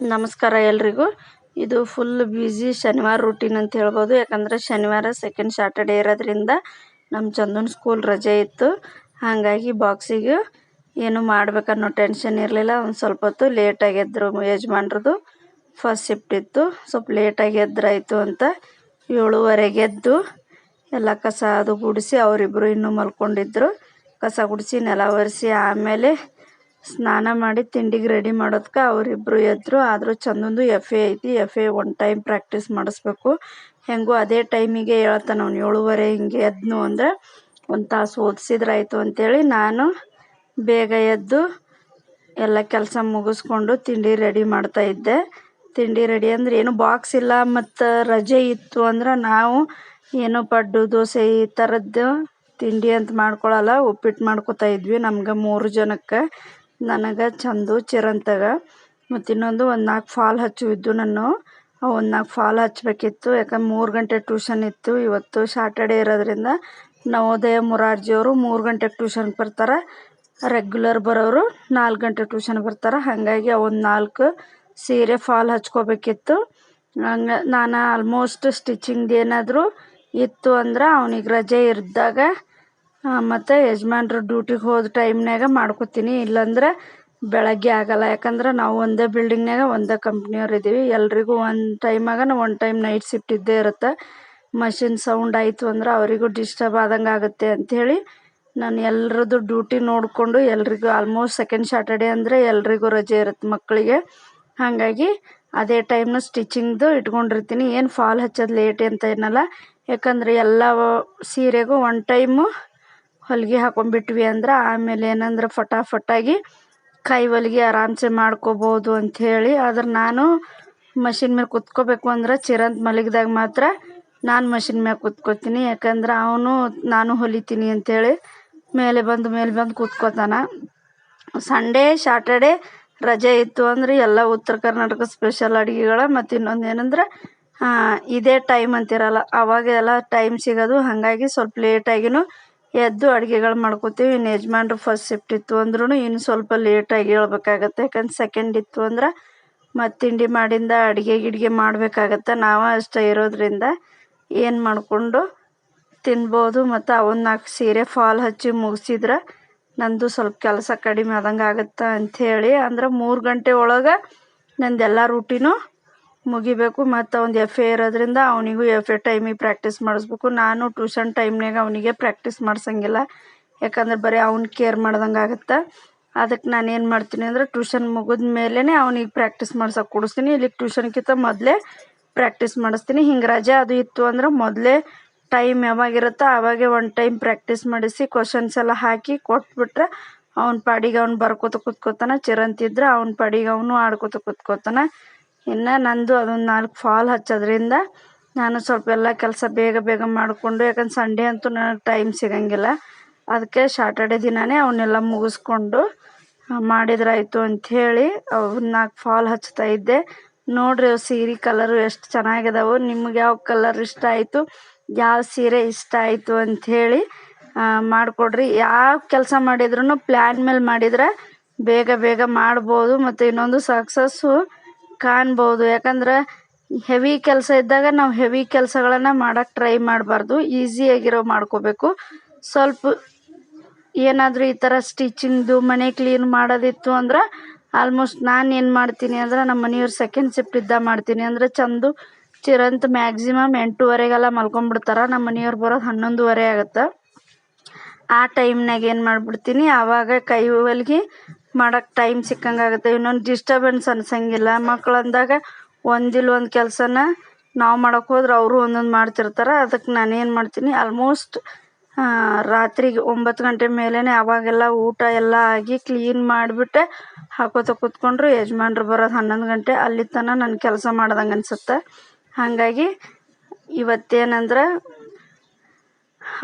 ನಮಸ್ಕಾರ ಎಲ್ರಿಗೂ. ಇದು ಫುಲ್ ಬ್ಯುಸಿ ಶನಿವಾರ ರೂಟೀನ್ ಅಂತ ಹೇಳ್ಬೋದು. ಯಾಕಂದರೆ ಶನಿವಾರ ಸೆಕೆಂಡ್ ಸ್ಯಾಟರ್ಡೇ ಇರೋದ್ರಿಂದ ನಮ್ಮ ಚಂದನ್ ಸ್ಕೂಲ್ ರಜೆ ಇತ್ತು. ಹಾಗಾಗಿ ಬಾಕ್ಸಿಗೆ ಏನು ಮಾಡ್ಬೇಕನ್ನೋ ಟೆನ್ಷನ್ ಇರಲಿಲ್ಲ. ಒಂದು ಸ್ವಲ್ಪ ಹೊತ್ತು ಲೇಟಾಗಿ ಎದ್ರು ಯಜಮಾನ್ರದ್ದು ಫಸ್ಟ್ ಶಿಫ್ಟ್ ಇತ್ತು. ಸ್ವಲ್ಪ ಲೇಟಾಗಿ ಎದ್ರಾಯ್ತು ಅಂತ ಏಳುವರೆಗೆ ಎದ್ದು ಎಲ್ಲ ಕಸ ಅದು ಗುಡಿಸಿ ಅವರಿಬ್ಬರು ಇನ್ನೂ ಮಲ್ಕೊಂಡಿದ್ರು. ಕಸ ಗುಡಿಸಿ ನೆಲ ಒರೆಸಿ ಆಮೇಲೆ ಸ್ನಾನ ಮಾಡಿ ತಿಂಡಿಗೆ ರೆಡಿ ಮಾಡೋದಕ್ಕೆ ಅವರಿಬ್ಬರು ಎದ್ರು, ಆದರೂ ಚಂದಂದು ಎಫ್ ಎ ಐತಿ. F A one time practice ಮಾಡಿಸ್ಬೇಕು. ಹೆಂಗೂ ಅದೇ ಟೈಮಿಗೆ ಹೇಳ್ತಾನೆ ಅವ್ನು, ಏಳುವರೆ ಹಿಂಗೆ ಎದ್ನು ಅಂದರೆ ಒಂದು ತಾಸು ಓದಿಸಿದ್ರಾಯ್ತು ಅಂತೇಳಿ ನಾನು ಬೇಗ ಎದ್ದು ಎಲ್ಲ ಕೆಲಸ ಮುಗಿಸ್ಕೊಂಡು ತಿಂಡಿ ರೆಡಿ ಮಾಡ್ತಾಯಿದ್ದೆ ತಿಂಡಿ ರೆಡಿ ಅಂದ್ರೆ ಏನು ಬಾಕ್ಸ್ ಇಲ್ಲ ಮತ್ತು ರಜೆ ಇತ್ತು ಅಂದ್ರೆ ನಾವು ಏನು ಪಡ್ಡು, ದೋಸೆ ಈ ಥರದ್ದು ತಿಂಡಿ ಅಂತ ಮಾಡ್ಕೊಳಲ್ಲ, ಉಪ್ಪಿಟ್ಟು ಮಾಡ್ಕೊತಾ ಇದ್ವಿ ನಮ್ಗೆ ಮೂರು ಜನಕ್ಕೆ. ನನಗೆ ಚಂದು ಚಿರಂತಗ. ಮತ್ತು ಇನ್ನೊಂದು ಒಂದು ನಾಲ್ಕು ಫಾಲ್ ಹಚ್ಚುವಿದ್ದು ನಾನು. ಒಂದು ನಾಲ್ಕು ಫಾಲ್ ಹಚ್ಚಬೇಕಿತ್ತು ಯಾಕಂದ್ರೆ ಮೂರು ಗಂಟೆ ಟ್ಯೂಷನ್ ಇತ್ತು. ಇವತ್ತು ಸ್ಯಾಟರ್ಡೇ ಇರೋದ್ರಿಂದ ನವೋದಯ ಮುರಾರ್ಜಿಯವರು ಮೂರು ಗಂಟೆ ಟ್ಯೂಷನ್ಗೆ ಬರ್ತಾರೆ. ರೆಗ್ಯುಲರ್ ಬರೋರು ನಾಲ್ಕು ಗಂಟೆ ಟ್ಯೂಷನ್ ಬರ್ತಾರೆ. ಹಾಗಾಗಿ ಒಂದು ನಾಲ್ಕು ಸೀರೆ ಫಾಲ್ ಹಚ್ಕೋಬೇಕಿತ್ತು. ಹಂಗೆ ನಾನು ಆಲ್ಮೋಸ್ಟ್ ಸ್ಟಿಚಿಂಗ್ದು ಏನಾದರೂ ಇತ್ತು ಅಂದ್ರೆ ಅವ್ನಿಗೆ ರಜೆ ಇದ್ದಾಗ ಮತ್ತು ಯಜಮಾನ್ರು ಡ್ಯೂಟಿಗೆ ಹೋದ ಟೈಮ್ನಾಗ ಮಾಡ್ಕೊತೀನಿ. ಇಲ್ಲಾಂದ್ರೆ ಬೆಳಗ್ಗೆ ಆಗಲ್ಲ. ಯಾಕಂದ್ರೆ ನಾವು ಒಂದೇ ಬಿಲ್ಡಿಂಗ್ನಾಗ ಒಂದೇ ಕಂಪ್ನಿಯವ್ರು ಇದ್ದೀವಿ ಎಲ್ಲರಿಗೂ ಒಂದು ಟೈಮಾಗ ನಾವು ಒಂದು ಟೈಮ್ ನೈಟ್ ಶಿಫ್ಟ್ ಇದ್ದೇ ಇರುತ್ತೆ. ಮಷಿನ್ ಸೌಂಡ್ ಆಯಿತು ಅಂದ್ರೆ ಅವರಿಗೂ ಡಿಸ್ಟರ್ಬ್ ಆದಂಗೆ ಆಗುತ್ತೆ ಅಂಥೇಳಿ ನಾನು ಎಲ್ರದ್ದು ಡ್ಯೂಟಿ ನೋಡಿಕೊಂಡು ಎಲ್ರಿಗೂ ಆಲ್ಮೋಸ್ಟ್ ಸೆಕೆಂಡ್ ಸ್ಯಾಟರ್ಡೇ ಅಂದರೆ ಎಲ್ರಿಗೂ ರಜೆ ಇರುತ್ತೆ ಮಕ್ಕಳಿಗೆ ಹಾಗಾಗಿ ಅದೇ ಟೈಮ್ನ ಸ್ಟಿಚಿಂಗ್ದು ಇಟ್ಕೊಂಡಿರ್ತೀನಿ. ಏನು ಫಾಲ್ ಹಚ್ಚೋದು ಲೇಟ್ ಅಂತ ಏನಲ್ಲ. ಯಾಕಂದರೆ ಎಲ್ಲ ಸೀರೆಗೂ ಒನ್ ಟೈಮು ಹೊಲಿಗೆ ಹಾಕೊಂಡ್ಬಿಟ್ವಿ ಅಂದ್ರೆ ಆಮೇಲೆ ಏನಂದ್ರೆ ಫಟಾಫಟಾಗಿ ಕೈ ಹೊಲಿಗೆ ಆರಾಮ್ಸೆ ಮಾಡ್ಕೋಬೋದು ಅಂಥೇಳಿ. ಆದ್ರೆ ನಾನು ಮಷಿನ್ ಮೇಲೆ ಕುತ್ಕೋಬೇಕು ಅಂದ್ರೆ ಚಿರಂತ ಮಲಗಿದಾಗ ಮಾತ್ರ ನಾನು ಮಷಿನ್ ಮ್ಯಾಗ ಕುತ್ಕೋತೀನಿ. ಯಾಕಂದ್ರೆ ಅವನು ನಾನು ಹೊಲಿತೀನಿ ಅಂಥೇಳಿ ಮೇಲೆ ಬಂದು ಮೇಲೆ ಬಂದು ಕುತ್ಕೋತಾನ. ಸಂಡೇ, ಸ್ಯಾಟರ್ಡೇ ರಜೆ ಇತ್ತು ಅಂದ್ರೆ ಎಲ್ಲ ಉತ್ತರ ಕರ್ನಾಟಕ ಸ್ಪೆಷಲ್ ಅಡುಗೆಗಳ ಮತ್ತು ಇನ್ನೊಂದು ಏನಂದ್ರೆ ಇದೇ ಟೈಮ್ ಅಂತಿರಲ್ಲ. ಅವಾಗೆಲ್ಲ ಟೈಮ್ ಸಿಗೋದು. ಹಾಗಾಗಿ ಸ್ವಲ್ಪ ಲೇಟಾಗಿನೂ ಎದ್ದು ಅಡುಗೆಗಳು ಮಾಡ್ಕೋತೀವಿ. ಇನ್ನು ಯಜಮಾನ್ರು ಫಸ್ಟ್ ಶಿಫ್ಟ್ ಇತ್ತು ಅಂದ್ರೂ ಇನ್ನು ಸ್ವಲ್ಪ ಲೇಟಾಗಿ ಹೇಳ್ಬೇಕಾಗತ್ತೆ. ಯಾಕಂದ್ರೆ ಸೆಕೆಂಡ್ ಇತ್ತು ಅಂದ್ರೆ ಮತ್ತು ತಿಂಡಿ ಮಾಡಿಂದ ಅಡುಗೆ ಗಿಡ್ಗೆ ಮಾಡಬೇಕಾಗತ್ತೆ. ನಾವೇ ಅಷ್ಟೇ ಇರೋದ್ರಿಂದ ಏನು ಮಾಡಿಕೊಂಡು ತಿನ್ಬೋದು. ಮತ್ತು ಅವನ್ನ ನಾಲ್ಕು ಸೀರೆ ಫಾಲ್ ಹಚ್ಚಿ ಮುಗಿಸಿದ್ರೆ ನಂದು ಸ್ವಲ್ಪ ಕೆಲಸ ಕಡಿಮೆ ಆದಂಗೆ ಆಗುತ್ತೆ ಅಂಥೇಳಿ ಅಂದ್ರೆ ಮೂರು ಗಂಟೆ ಒಳಗೆ ನಂದೆಲ್ಲ ರೂಟೀನು ಮುಗಿಬೇಕು ಮತ್ತು ಒಂದು ಎಫ್ ಎ ಇರೋದ್ರಿಂದ ಅವನಿಗೂ ಎಫ್ ಎ ಟೈಮಿಗೆ ಪ್ರಾಕ್ಟೀಸ್ ಮಾಡಿಸ್ಬೇಕು. ನಾನು ಟ್ಯೂಷನ್ ಟೈಮ್ನಾಗ ಅವನಿಗೆ ಪ್ರಾಕ್ಟೀಸ್ ಮಾಡ್ಸಂಗಿಲ್ಲ. ಯಾಕಂದ್ರೆ ಬರೀ ಅವ್ನ ಕೇರ್ ಮಾಡ್ದಂಗೆ ಆಗುತ್ತೆ. ಅದಕ್ಕೆ ನಾನು ಏನು ಮಾಡ್ತೀನಿ ಅಂದ್ರೆ ಟ್ಯೂಷನ್ ಮುಗಿದ ಮೇಲೇ ಅವ್ನಿಗೆ ಪ್ರಾಕ್ಟೀಸ್ ಮಾಡ್ಸೋಕೆ ಕೊಡಿಸ್ತೀನಿ. ಇಲ್ಲಿಗೆ ಟ್ಯೂಷನ್ಗಿಂತ ಮೊದಲೇ ಪ್ರಾಕ್ಟೀಸ್ ಮಾಡಿಸ್ತೀನಿ. ಹಿಂಗೆ ರಜೆ ಅದು ಇತ್ತು ಅಂದ್ರೆ ಮೊದಲೇ ಟೈಮ್ ಯಾವಾಗಿರುತ್ತೋ ಆವಾಗೆ ಒಂದು ಟೈಮ್ ಪ್ರಾಕ್ಟೀಸ್ ಮಾಡಿಸಿ ಕ್ವಶನ್ಸ್ ಎಲ್ಲ ಹಾಕಿ ಕೊಟ್ಬಿಟ್ರೆ ಅವ್ನ ಪಾಡಿಗೆ ಅವ್ನು ಬರ್ಕೋತ ಕೂತ್ಕೋತಾನೆ. ಚಿರಂತಿದ್ರೆ ಅವ್ನ ಪಾಡಿಗೆ ಅವನು ಆಡ್ಕೋತ ಕೂತ್ಕೋತಾನೆ. ಇನ್ನು ನಂದು ಅದೊಂದು ನಾಲ್ಕು ಫಾಲ್ ಹಚ್ಚೋದ್ರಿಂದ ನಾನು ಸ್ವಲ್ಪ ಎಲ್ಲ ಕೆಲಸ ಬೇಗ ಬೇಗ ಮಾಡಿಕೊಂಡು, ಯಾಕಂದ್ರೆ ಸಂಡೇ ಅಂತೂ ನನಗೆ ಟೈಮ್ ಸಿಗಂಗಿಲ್ಲ. ಅದಕ್ಕೆ ಶಾಟರ್ಡೇ ದಿನವೇ ಅವನ್ನೆಲ್ಲ ಮುಗಿಸ್ಕೊಂಡು ಮಾಡಿದ್ರಾಯ್ತು ಅಂಥೇಳಿ ಅವ್ರು ನಾಲ್ಕು ಫಾಲ್ ಹಚ್ತಾ ಇದ್ದೆ. ನೋಡ್ರಿ ಅವು ಸೀರೆ ಕಲರು ಎಷ್ಟು ಚೆನ್ನಾಗಿದಾವೆ, ನಿಮ್ಗೆ ಯಾವ ಕಲರ್ ಇಷ್ಟ ಆಯಿತು, ಯಾವ ಸೀರೆ ಇಷ್ಟ ಆಯಿತು ಅಂಥೇಳಿ ಮಾಡಿಕೊಡ್ರಿ. ಯಾವ ಕೆಲಸ ಮಾಡಿದ್ರು ಪ್ಲ್ಯಾನ್ ಮೇಲೆ ಮಾಡಿದ್ರೆ ಬೇಗ ಬೇಗ ಮಾಡ್ಬೋದು. ಮತ್ತು ಇನ್ನೊಂದು ಸಕ್ಸಸ್ಸು ಕಾಣ್ಬೋದು. ಯಾಕಂದ್ರೆ ಹೆವಿ ಕೆಲಸ ಇದ್ದಾಗ ನಾವು ಹೆವಿ ಕೆಲಸಗಳನ್ನು ಮಾಡೋಕ್ಕೆ ಟ್ರೈ ಮಾಡಬಾರ್ದು. ಈಸಿಯಾಗಿರೋ ಮಾಡ್ಕೋಬೇಕು. ಸ್ವಲ್ಪ ಏನಾದರೂ ಈ ಥರ ಸ್ಟಿಚಿಂಗ್ದು ಮನೆ ಕ್ಲೀನ್ ಮಾಡೋದಿತ್ತು ಅಂದ್ರೆ ಆಲ್ಮೋಸ್ಟ್ ನಾನು ಏನು ಮಾಡ್ತೀನಿ ಅಂದ್ರೆ ನಮ್ಮ ಮನೆಯವ್ರು ಸೆಕೆಂಡ್ ಶಿಫ್ಟ್ ಇದ್ದ ಮಾಡ್ತೀನಿ. ಅಂದರೆ ಚಂದು ಚಿರಂತ್ ಮ್ಯಾಕ್ಸಿಮಮ್ ಎಂಟೂವರೆಗೆಲ್ಲ ಮಲ್ಕೊಂಡ್ಬಿಡ್ತಾರೆ. ನಮ್ಮ ಮನೆಯವ್ರು ಬರೋದು ಹನ್ನೊಂದುವರೆ ಆಗುತ್ತೆ. ಆ ಟೈಮ್ನಾಗ ಏನು ಮಾಡಿಬಿಡ್ತೀನಿ? ಆವಾಗ ಕೈ ಹೊಲ್ಗೆ ಮಾಡೋಕ್ಕೆ ಟೈಮ್ ಸಿಕ್ಕಂಗೆ ಆಗುತ್ತೆ. ಇನ್ನೊಂದು ಡಿಸ್ಟರ್ಬೆನ್ಸ್ ಅನ್ಸಂಗಿಲ್ಲ. ಮಕ್ಳು ಅಂದಾಗ ಒಂದಿಲ್ಲ ಒಂದು ಕೆಲಸನ ನಾವು ಮಾಡೋಕೆ ಹೋದ್ರೆ ಅವರು ಒಂದೊಂದು ಮಾಡ್ತಿರ್ತಾರೆ. ಅದಕ್ಕೆ ನಾನು ಏನು ಮಾಡ್ತೀನಿ? ಆಲ್ಮೋಸ್ಟ್ ರಾತ್ರಿಗೆ ಒಂಬತ್ತು ಗಂಟೆ ಮೇಲೇ ಅವಾಗೆಲ್ಲ ಊಟ ಎಲ್ಲ ಆಗಿ ಕ್ಲೀನ್ ಮಾಡಿಬಿಟ್ಟೆ ಹಾಕೋತ ಕೂತ್ಕೊಂಡ್ರು ಯಜಮಾನ್ರು ಬರೋದು ಹನ್ನೊಂದು ಗಂಟೆ. ಅಲ್ಲಿ ತನಕ ನನ್ನ ಕೆಲಸ ಮಾಡ್ದಂಗೆ ಅನ್ಸುತ್ತೆ. ಹಾಗಾಗಿ ಇವತ್ತೇನಂದ್ರೆ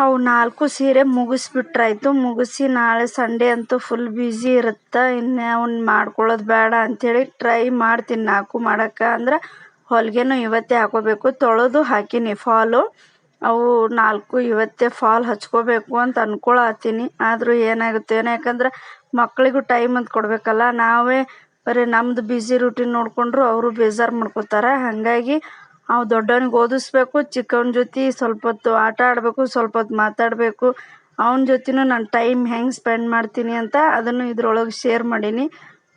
ಅವು ನಾಲ್ಕು ಸೀರೆ ಮುಗಿಸ್ಬಿಟ್ರಾಯ್ತು. ಮುಗಿಸಿ ನಾಳೆ ಸಂಡೇ ಅಂತೂ ಫುಲ್ ಬ್ಯುಸಿ ಇರುತ್ತೆ. ಇನ್ನು ಅವ್ನು ಮಾಡ್ಕೊಳ್ಳೋದು ಬೇಡ ಅಂಥೇಳಿ ಟ್ರೈ ಮಾಡ್ತೀನಿ ನಾಲ್ಕು ಮಾಡೋಕ್ಕೆ. ಅಂದ್ರೆ ಹೊಲಿಗೆನೂ ಇವತ್ತೇ ಹಾಕೋಬೇಕು. ತೊಳೆದು ಹಾಕೀನಿ ಫಾಲು ಅವು ನಾಲ್ಕು ಇವತ್ತೇ ಫಾಲ್ ಹಚ್ಕೋಬೇಕು ಅಂತ ಅಂದ್ಕೊಳತ್ತೀನಿ ಆದರೂ ಏನಾಗುತ್ತೆ? ಏನೋ ಯಾಕಂದ್ರೆ ಮಕ್ಕಳಿಗೂ ಟೈಮ್ ಅಂತ ಕೊಡಬೇಕಲ್ಲ. ನಾವೇ ಬರೀ ನಮ್ಮದು ಬ್ಯುಸಿ ರೂಟೀನ್ ನೋಡಿಕೊಂಡ್ರು ಅವರು ಬೇಜಾರು ಮಾಡ್ಕೋತಾರೆ. ಹಾಗಾಗಿ ಅವ ದೊಡ್ಡವನಿಗೆ ಓದಿಸ್ಬೇಕು ಚಿಕ್ಕವನ ಜೊತೆ ಸ್ವಲ್ಪ ಹೊತ್ತು ಆಟ ಆಡಬೇಕು ಸ್ವಲ್ಪ ಹೊತ್ತು ಮಾತಾಡಬೇಕು. ಅವನ ಜೊತೆನೂ ನಾನು ಟೈಮ್ ಹೆಂಗೆ ಸ್ಪೆಂಡ್ ಮಾಡ್ತೀನಿ ಅಂತ ಅದನ್ನು ಇದ್ರೊಳಗೆ ಶೇರ್ ಮಾಡೀನಿ.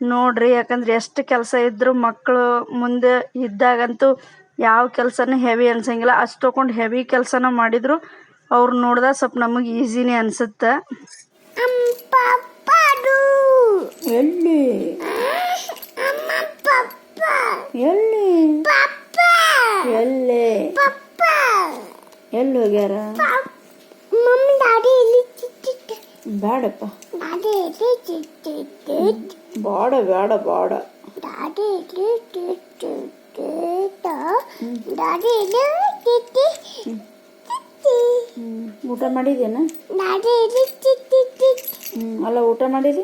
ನೋಡಿರಿ ಯಾಕಂದ್ರೆ ಎಷ್ಟು ಕೆಲಸ ಇದ್ದರೂ ಮಕ್ಕಳು ಮುಂದೆ ಇದ್ದಾಗಂತೂ ಯಾವ ಕೆಲಸನೂ ಹೆವಿ ಅನ್ಸಂಗಿಲ್ಲ. ಅಷ್ಟು ತೊಗೊಂಡು ಹೆವಿ ಕೆಲಸನ ಮಾಡಿದ್ರು ಅವ್ರು ನೋಡ್ದಾಗ ಸ್ವಲ್ಪ ನಮಗೆ ಈಸಿನೇ ಅನ್ಸುತ್ತೆ. ಎಲ್ಲಿ? ಎಲ್ಲಿ? ಎಲ್ಲಿ ಪಪ್ಪ ಎಲ್ಲಿ ಹೋಗ್ಯಾರ ಮಮ್ಮಿ ದಾಡಿ ಇಲ್ಲಿ ಚಿಟ್ಟಿಟ್ಟು ಬೇಡಪ್ಪ ದಾಡಿ ಇಲ್ಲಿ ಚಿಟ್ಟಿಟ್ಟು ಬಾಡ ಬೇಡ ಬಾಡ ದಾಡಿ ಇಲ್ಲಿ ಚಿಟ್ಟಿಟ್ಟು ದಾಡಿ ಇಲ್ಲಿ ಚಿಟ್ಟಿ ಚಿಟ್ಟಿ ಊಟ ಮಾಡಿದೇನ ದಾಡಿ ಇಲ್ಲಿ ಚಿಟ್ಟಿಟ್ಟು ಹ್ಞೂ ಅಲ್ಲ ಊಟ ಮಾಡಿರಿ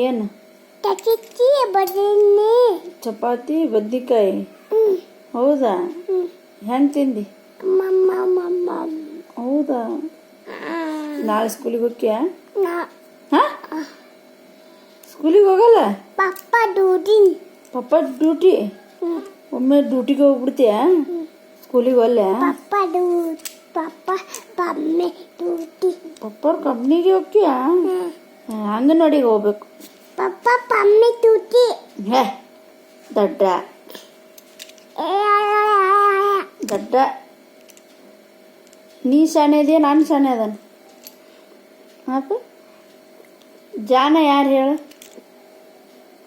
ಏನು ಚಿಟ್ಟಿ ಬದನೆ ಚಪಾತಿ ಬದ್ನಿಕಾಯಿ ಹ್ಮ್ ಹೌದಾ? ಹೆಂಗೆ ತಿಂದಿ ಹೌದಾ? ನಾಳೆ ಸ್ಕೂಲಿಗೆ ಹೋಗ್ಯಾ ನಾ. ಹಾಂ? ಸ್ಕೂಲಿಗೆ ಹೋಗಲ್ಲ? ಪಪ್ಪ ಡ್ಯೂಟಿ ಪಪ್ಪ ಡ್ಯೂಟಿ ಒಮ್ಮೆ ಡ್ಯೂಟಿಗೆ ಹೋಗ್ಬಿಡ್ತೀಯಾ? ಸ್ಕೂಲಿಗೆ ಒಲ್ಲೆ ಪಪ್ಪ ಪಪ್ಪ ಪಮ್ಮೆ ಡ್ಯೂಟಿ ಪಪ್ಪವ್ರ ಕಂಪ್ನಿಗೆ ಹೋಗ್ತೀಯಾ? ಅಂಗನವಾಡಿಗೆ ಹೋಗ್ಬೇಕು. ಪಪ್ಪ ಪಮ್ಮೆ ಡ್ಯೂಟಿ ಹೇ ದಡ್ಡ ದಡ್ಡ. ನೀ ಶಾಣೆ ಇದೆಯಾ? ನಾನು ಶಾಣೆ ಅದಾನ. ಅಪ್ಪ ಜಾನ ಯಾರು ಹೇಳು?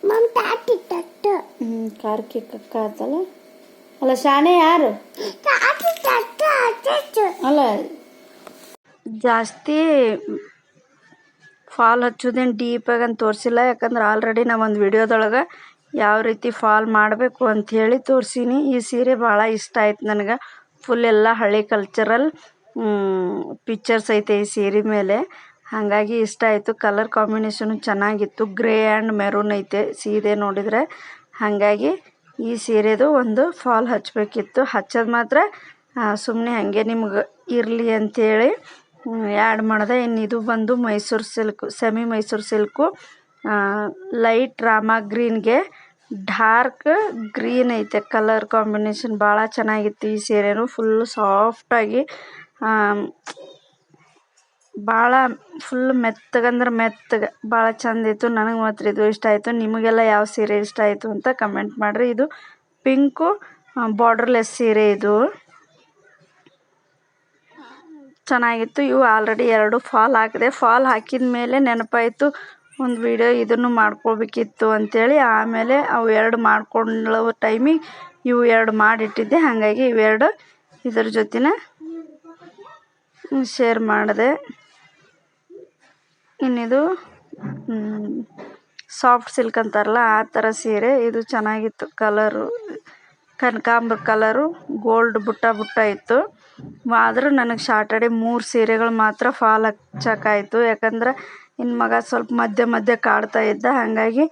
ಮಮ್ ತಾಟಿ ತಟ್ಟು. ಹ್ಞೂ ಕಾರ್ಕಿ ಕಕ್ಕ ಆತಲ್ಲ. ಅಲ್ಲ ಶಾಣೆ ಯಾರು? ಅಲ್ಲ ಜಾಸ್ತಿ ಫಾಲ್ ಹಚ್ಚೋದೇನು ಡೀಪಾಗಿ ಅಂತ ತೋರಿಸಿಲ್ಲ. ಯಾಕಂದ್ರೆ ಆಲ್ರೆಡಿ ನಾವೊಂದು ಒಂದು ವಿಡಿಯೋದೊಳಗೆ ಯಾವ ರೀತಿ ಫಾಲ್ ಮಾಡಬೇಕು ಅಂಥೇಳಿ ತೋರಿಸೀನಿ. ಈ ಸೀರೆ ಭಾಳ ಇಷ್ಟ ಆಯ್ತು ನನಗೆ. ಫುಲ್ ಎಲ್ಲ ಹಳೆ ಕಲ್ಚರಲ್ ಪಿಚ್ಚರ್ಸ್ ಐತೆ ಈ ಸೀರೆ ಮೇಲೆ. ಹಾಗಾಗಿ ಇಷ್ಟ ಆಯಿತು. ಕಲರ್ ಕಾಂಬಿನೇಷನು ಚೆನ್ನಾಗಿತ್ತು. ಗ್ರೇ ಆ್ಯಂಡ್ ಮೆರೂನ್ ಐತೆ ಸೀರೆ ನೋಡಿದರೆ. ಹಾಗಾಗಿ ಈ ಸೀರೆದು ಒಂದು ಫಾಲ್ ಹಚ್ಚಬೇಕಿತ್ತು ಹಚ್ಚೋದು ಮಾತ್ರ ಸುಮ್ಮನೆ ಹಾಗೆ ನಿಮ್ಗೆ ಇರಲಿ ಅಂಥೇಳಿ ಆ್ಯಡ್ ಮಾಡಿದೆ. ಇನ್ನು ಇದು ಬಂದು Mysuru silk semi Mysuru silk light rama ಗ್ರೀನ್ಗೆ dark green ಐತೆ, ಕಲರ್ ಕಾಂಬಿನೇಷನ್ ಭಾಳ ಚೆನ್ನಾಗಿತ್ತು ಈ ಸೀರೆನೂ. ಫುಲ್ ಸಾಫ್ಟಾಗಿ ಭಾಳ ಫುಲ್ ಮೆತ್ತಗಂದ್ರೆ ಮೆತ್ತಗೆ, ಭಾಳ ಚಂದ ಇತ್ತು. ನನಗೆ ಮಾತ್ರ ಇದು ಇಷ್ಟ ಆಯಿತು. ನಿಮಗೆಲ್ಲ ಯಾವ ಸೀರೆ ಇಷ್ಟ ಆಯಿತು ಅಂತ ಕಮೆಂಟ್ ಮಾಡಿರಿ. ಇದು ಪಿಂಕು ಬಾರ್ಡರ್ಲೆಸ್ ಸೀರೆ ಇದು. ಚೆನ್ನಾಗಿತ್ತು. ಇವು ಆಲ್ರೆಡಿ ಎರಡು ಫಾಲ್ ಹಾಕಿದೆ. ಫಾಲ್ ಹಾಕಿದ ಮೇಲೆ ನೆನಪಾಯಿತು ಒಂದು ವಿಡಿಯೋ ಇದನ್ನು ಮಾಡ್ಕೊಳ್ಬೇಕಿತ್ತು ಅಂಥೇಳಿ ಆಮೇಲೆ ಅವು ಎರಡು ಮಾಡ್ಕೊಳ್ಳೋ ಟೈಮಿಗೆ ಇವು ಎರಡು ಮಾಡಿಟ್ಟಿದ್ದೆ. ಹಾಗಾಗಿ ಇವೆರಡು ಇದ್ರ ಜೊತೆನೇ ಶೇರ್ ಮಾಡಿದೆ. ಇನ್ನಿದು ಸಾಫ್ಟ್ ಸಿಲ್ಕ್ ಅಂತಾರಲ್ಲ, ಆ ಥರ ಸೀರೆ, ಇದು ಚೆನ್ನಾಗಿತ್ತು. ಕಲರು ಕನಕಾಂಬ್ರ ಕಲರು ಗೋಲ್ಡ್ ಬುಟ್ಟ ಬುಟ್ಟ ಇತ್ತು. ಆದರೂ ನನಗೆ ಶಾರ್ಟಡೆ ಮೂರು ಸೀರೆಗಳು ಮಾತ್ರ ಫಾಲ್ ಹಚ್ಚಕ್ಕಾಯ್ತು. ಯಾಕಂದ್ರೆ ಇನ್ನು ಮಗ ಸ್ವಲ್ಪ ಮಧ್ಯೆ ಮಧ್ಯೆ ಕಾಡ್ತಾ ಇದ್ದ ಹಾಗಾಗಿ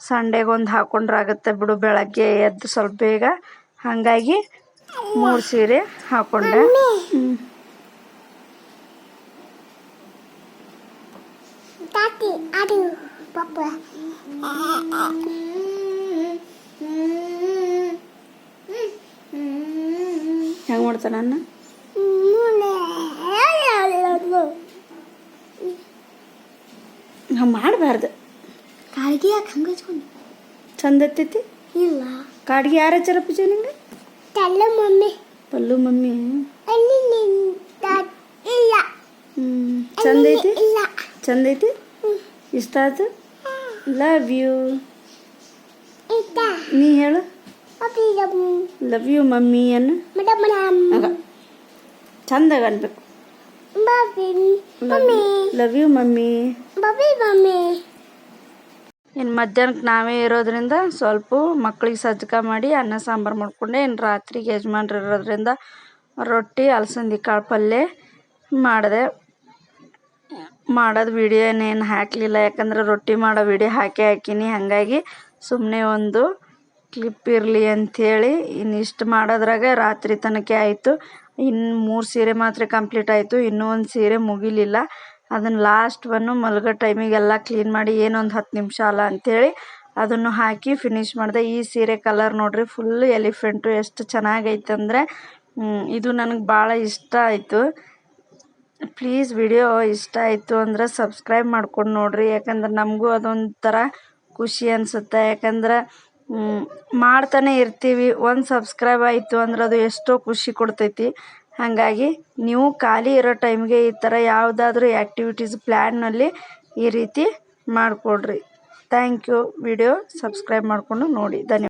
ಸಂಡೆಗೊಂದು ಹಾಕೊಂಡ್ರೆ ಆಗುತ್ತೆ ಬಿಡು ಬೆಳಗ್ಗೆ ಎದ್ದು ಸ್ವಲ್ಪ ಬೇಗ. ಹಾಗಾಗಿ ಮೂರು ಸೀರೆ ಹಾಕೊಂಡೆ. ಹೆಂಗೆ ಮಾಡ್ತಾನೆ ಅನ್ನ ಹಂಗೆ ಮಾಡಬಾರ್ದು. ಕಾಲ್ಗೆ ಯಾಕೆ ಹಂಗೆ ಹಚ್ಕೊಂಡು ಚಂದ ಎತ್ತೈತಿ ಇಲ್ಲ. ಕಾಡ್ಗೆ ಯಾರ ಹಚ್ಚಾರ ಪೂಜೆ ನಿಂಗೆ ತಲ್ಲ ಮಮ್ಮಿ. ಪಲ್ಲು ಮಮ್ಮಿ. ಅಲ್ಲಿ ಇಲ್ಲ. ಹ್ಞೂ ಚಂದ ಐತಿ? ಇಲ್ಲ. ಚಂದ ಐತಿ? ಇಷ್ಟ ಆಯ್ತು ಲವ್ ಯು ನೀ ಹೇಳು. Love you mummy. ಅನ್ನು ಚಂದಾಗ ಅನ್ಬೇಕು. Love you mummy Bobby mummy ಇನ್ನು ಮಧ್ಯಾಹ್ನಕ್ಕೆ ನಾವೇ ಇರೋದ್ರಿಂದ ಸ್ವಲ್ಪ ಮಕ್ಳಿಗೆ ಸಜ್ಜಕ ಮಾಡಿ ಅನ್ನ ಸಾಂಬಾರು ಮಾಡಿಕೊಂಡೆ. ಇನ್ನು ರಾತ್ರಿಗೆ ಯಜಮಾನ್ರು ಇರೋದ್ರಿಂದ ರೊಟ್ಟಿ ಅಲಸಂದಿ ಕಾಳು ಪಲ್ಯ ಮಾಡಿದೆ. ಮಾಡೋದು ವಿಡಿಯೋ ಏನೇನು ಹಾಕಲಿಲ್ಲ. ಯಾಕಂದ್ರೆ ರೊಟ್ಟಿ ಮಾಡೋ ವಿಡಿಯೋ ಹಾಕಿ ಹಾಕೀನಿ. ಹಾಗಾಗಿ ಸುಮ್ಮನೆ ಒಂದು ಕ್ಲಿಪ್ ಇರಲಿ ಅಂಥೇಳಿ ಇನ್ನಿಷ್ಟು ಮಾಡೋದ್ರಾಗ ರಾತ್ರಿ ತನಕ ಆಯಿತು. ಇನ್ನು ಮೂರು ಸೀರೆ ಮಾತ್ರ ಕಂಪ್ಲೀಟ್ ಆಯಿತು. ಇನ್ನೂ ಒಂದು ಸೀರೆ ಮುಗಿಲಿಲ್ಲ. ಅದನ್ನು ಲಾಸ್ಟ್ ಒನ್ನು ಮಲ್ಗೋ ಟೈಮಿಗೆಲ್ಲ ಕ್ಲೀನ್ ಮಾಡಿ ಏನೊಂದು ಹತ್ತು ನಿಮಿಷ ಅಲ್ಲ ಅಂಥೇಳಿ ಅದನ್ನು ಹಾಕಿ ಫಿನಿಶ್ ಮಾಡಿದೆ. ಈ ಸೀರೆ ಕಲರ್ ನೋಡ್ರಿ ಫುಲ್ ಎಲಿಫೆಂಟು ಎಷ್ಟು ಚೆನ್ನಾಗೈತಂದರೆ ಇದು ನನಗೆ ಭಾಳ ಇಷ್ಟ ಆಯಿತು. ಪ್ಲೀಸ್ ವಿಡಿಯೋ ಇಷ್ಟ ಆಯಿತು ಅಂದ್ರೆ ಸಬ್ಸ್ಕ್ರೈಬ್ ಮಾಡ್ಕೊಂಡು ನೋಡಿರಿ. ಯಾಕಂದ್ರೆ ನಮಗೂ ಅದೊಂಥರ ಖುಷಿ ಅನಿಸುತ್ತೆ. ಯಾಕಂದ್ರೆ ಮಾಡ್ತಾನೆ ಇರ್ತೀವಿ. ಒಂದು ಸಬ್ಸ್ಕ್ರೈಬ್ ಆಯಿತು ಅಂದ್ರೆ ಅದು ಎಷ್ಟೋ ಖುಷಿ ಕೊಡ್ತೈತಿ. ಹಾಗಾಗಿ ನೀವು ಖಾಲಿ ಇರೋ ಟೈಮ್ಗೆ ಈ ಥರ ಯಾವುದಾದ್ರೂ ಆ್ಯಕ್ಟಿವಿಟೀಸ್ ಪ್ಲ್ಯಾನ್ನಲ್ಲಿ ಈ ರೀತಿ ಮಾಡಿಕೊಡ್ರಿ. ಥ್ಯಾಂಕ್ ಯು ವಿಡಿಯೋ ಸಬ್ಸ್ಕ್ರೈಬ್ ಮಾಡಿಕೊಂಡು ನೋಡಿ. ಧನ್ಯವಾದ.